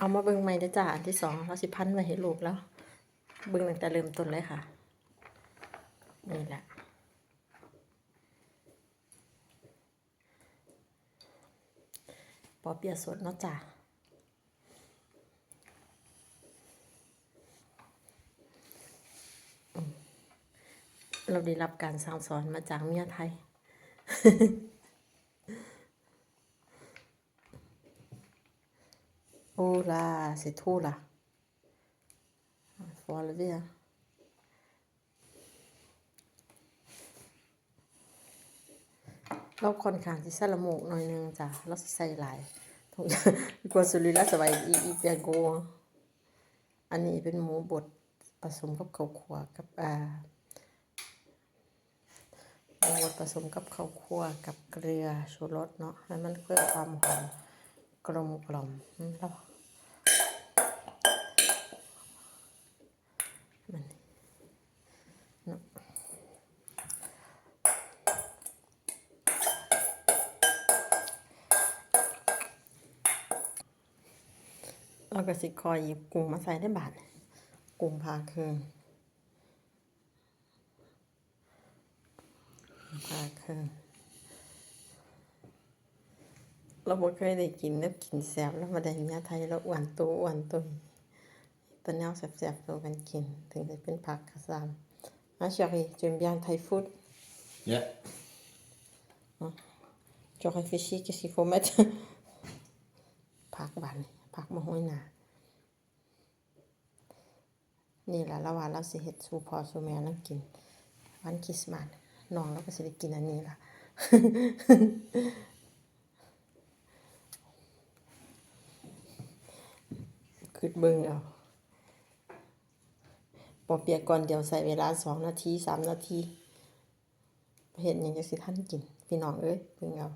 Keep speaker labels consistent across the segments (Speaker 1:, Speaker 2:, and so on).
Speaker 1: เอามาเบิ่งใหม่ด้จ้าอันที่สองเราสิพันไว้ให้ลูกแล้ว เบิ่งตั้งแต่เริ่มต้นเลยค่ะ นี่แหละปอเปียสดเนาะจ้ะอืมเราได้รับการสั่งสอนมาจากเมียไทย Hola, c'est tout là. Faut enlever. Hein. เราค่อนข้างที่สละโมกหน่อยนึงจ้ะเราสิใส่หลายทุกกลัวสุริละสบายอีอีเปียโกอันนี้เป็นหมูบดผสมกับข้าวคั่วกับอ่าหมูบดผสมกับข้าวคั่วกับเกลือชูรสเนาะให้มันเพิ่มความหอมกลมกล่อมแล้วมันเนาะ เราก็สิคอยหยิบกุ้งมาใส่ได้บาทกุ้งพาคืนพาคืนเราบ่เคยได้กินแล้วกินแซ่บแล้วมาได้เมียไทยแล้วอ้วนตัวอ้วนตัวตอนแนวแซ่บๆตัวกันกิน ถึงจะเป็นผักกระซามอะ chérie tu aimes bien Thai food
Speaker 2: Yeah.
Speaker 1: tu réfléchis qu'est-ce qu'il faut mettre ผักบานนี่ ผักมะฮ้อยหนานี่แหละระหว่างเราสิเฮ็ดสูพอสูแม่นั่งกิน วันคริสต์มาสน้องเราก็สิได้กินอันนี้ล่ะคืดเบิ่งเอาปอเปียกก่อนเดี๋ยวใส่เวลาสองนาทีสามนาทีเห็นยังจะสิท่านกิน พี่น้องเอ้ยเบิ่งเอา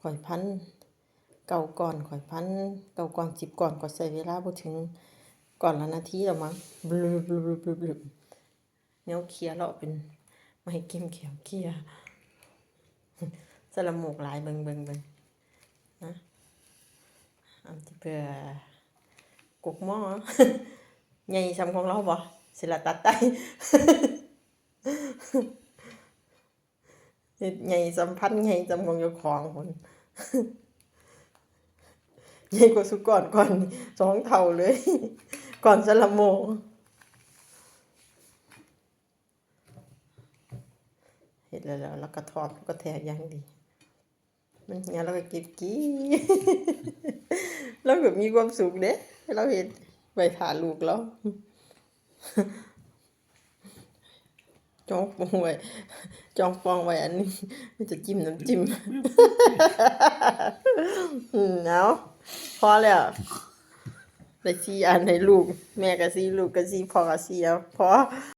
Speaker 1: ข่อยพัน เก่าก่อนข่อยพันเก่าก่อนสิบก่อนก็ใส่เวลาบ่ถึงก่อนละนาทีแล้วมั้งบลูบลูบลูบลูบลูแนวเคลียร์เลาะเป็นไม่ให้เก็มเขียวเคลียร์สละหมกหลายเบิงเบิงเบิงนะอันที่เพื่อกกหม้อใหญ่ซำของเราบ่สิละตัดได้เฮ็ดใหญ่สำพันใหญ่จำของเจ้าของพุ่น ใหญ่กว่าสุก่อนก่อนสองเท่าเลย ก่อนสละโมเห็ดแล้วแล้วแล้วก็ทอดก็แทกอย่างดี มันเนี้ยเราก็เก็บกี้เราก็มีความสุขเด้เราเห็นไปถ่าลูกแล้ว จองปองไว้จองปองไว้อันนี้มันจะจิ้มน้ำจิ้มเอาพอแล้วได้ซีอันให้ลูก แม่ก็ซีลูกก็ซีพ่อก็ซีเอาพอ